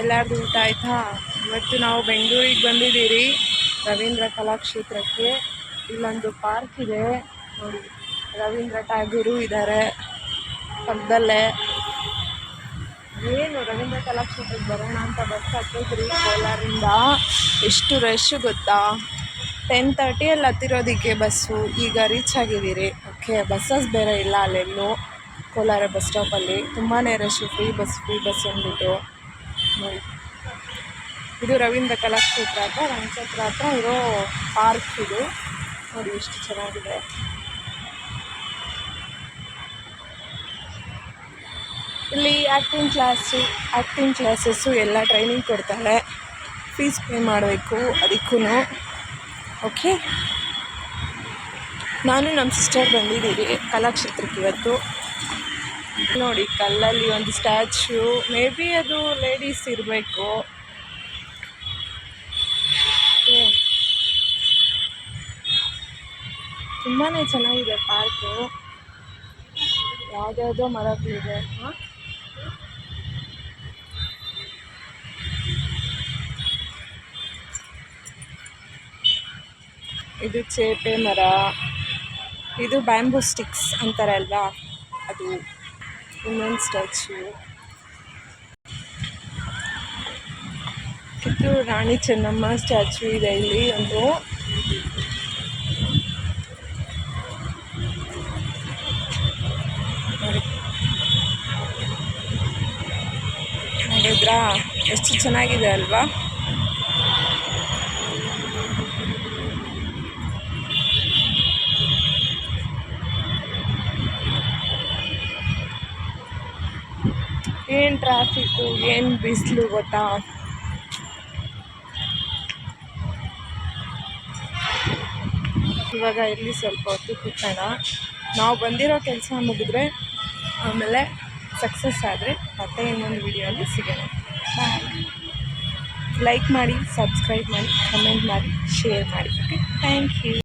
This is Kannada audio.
ಎಲ್ಲಾರ್ದು ಊಟ ಆಯ್ತಾ? ಇವತ್ತು ನಾವು ಬೆಂಗಳೂರಿಗೆ ಬಂದಿದ್ದೀರಿ. ರವೀಂದ್ರ ಕಲಾಕ್ಷೇತ್ರಕ್ಕೆ. ಇಲ್ಲೊಂದು ಪಾರ್ಕ್ ಇದೆ. ನೋಡಿ, ರವೀಂದ್ರ ಟ್ಯಾಗೂರು ಇದ್ದಾರೆ ಪಕ್ಕದಲ್ಲೇ. ಏನು ರವೀಂದ್ರ ಕಲಾಕ್ಷೇತ್ರಕ್ಕೆ ಬರೋಣ ಅಂತ ಬಸ್ ಹತ್ತಿದ್ರಿ ಕೋಲಾರಿಂದ. ಎಷ್ಟು ರಶ್ ಗೊತ್ತಾ? ಟೆನ್ ತರ್ಟಿಯಲ್ಲಿ ಹತ್ತಿರೋದಕ್ಕೆ ಬಸ್ಸು. ಈಗ ರೀಚ್ ಆಗಿದ್ದೀರಿ. ಓಕೆ ಬಸ್ಸಸ್ ಬೇರೆ ಇಲ್ಲ ಅಲ್ಲೆಲ್ಲೂ. ಕೋಲಾರ ಬಸ್ ಸ್ಟಾಪಲ್ಲಿ ತುಂಬಾ rush free bus free bus ಅಂದ್ಬಿಟ್ಟು. ನೋಡಿ ಇದು ರವೀಂದ್ರ ಕಲಾಕ್ಷೇತ್ರ ಹತ್ರ, ರಂಗಕ್ಷೇತ್ರ ಹತ್ರ ಇರೋ ಪಾರ್ಕ್ ಇದು. ನೋಡಿ ಎಷ್ಟು ಚೆನ್ನಾಗಿದೆ. ಇಲ್ಲಿ ಆ್ಯಕ್ಟಿಂಗ್ ಕ್ಲಾಸು ಆ್ಯಕ್ಟಿಂಗ್ ಕ್ಲಾಸಸ್ಸು ಎಲ್ಲ ಟ್ರೈನಿಂಗ್ ಕೊಡ್ತಾರೆ. ಫೀಸ್ ಪೇ ಮಾಡಬೇಕು ಅದಕ್ಕೂ ಓಕೆ ನಾನು ನಮ್ಮ ಸಿಸ್ಟರ್ ಬಂದಿದ್ದೀರಿ ಕಲಾಕ್ಷೇತ್ರಕ್ಕೆ ಇವತ್ತು. ನೋಡಿ, ಕಲ್ಲಲ್ಲಿ ಒಂದು ಸ್ಟ್ಯಾಚ್ಯೂ ಮೇ ಬಿ ಅದು ಲೇಡೀಸ್ ಇರಬೇಕು. ತುಂಬಾ ಚೆನ್ನಾಗಿದೆ ಪಾರ್ಕು. ಯಾವುದ್ಯಾವುದೋ ಮರಗಳಿದೆ ಇದು. ಚೇಪೆ ಮರ. ಇದು ಬ್ಯಾಂಬೂ ಸ್ಟಿಕ್ಸ್ ಅಂತಾರೆ ಅಲ್ವಾ? ಅದು. ಇನ್ನೊಂದು ಸ್ಟ್ಯಾಚ್ಯೂ ಕಿತ್ತೂರು ರಾಣಿ ಚೆನ್ನಮ್ಮ ಸ್ಟ್ಯಾಚ್ಯೂ ಇದೆ ಇಲ್ಲಿ ಒಂದು. ನೋಡಿ ನೋಡಿದ್ರಾ? ಎಷ್ಟು ಚೆನ್ನಾಗಿದೆ ಅಲ್ವಾ? ಏನು ಟ್ರಾಫಿಕ್ಕು ಏನು ಬಿಸಿಲು ಗೊತ್ತಾ? ಇವಾಗ ಇಲ್ಲಿ ಸ್ವಲ್ಪ ಹೊತ್ತು ಕೂತೋಣ ನಾವು ಬಂದಿರೋ ಕೆಲಸ ಮುಗಿದ್ರೆ ಆಮೇಲೆ ಸಕ್ಸಸ್ ಆದರೆ ಮತ್ತೆ ಇನ್ನೊಂದು ವಿಡಿಯೋಲಿ ಸಿಗೋಣ. ಬಾಯ್ ಲೈಕ್ ಮಾಡಿ ಸಬ್ಸ್ಕ್ರೈಬ್ ಮಾಡಿ ಕಮೆಂಟ್ ಮಾಡಿ ಶೇರ್ ಮಾಡಿ. Okay thank you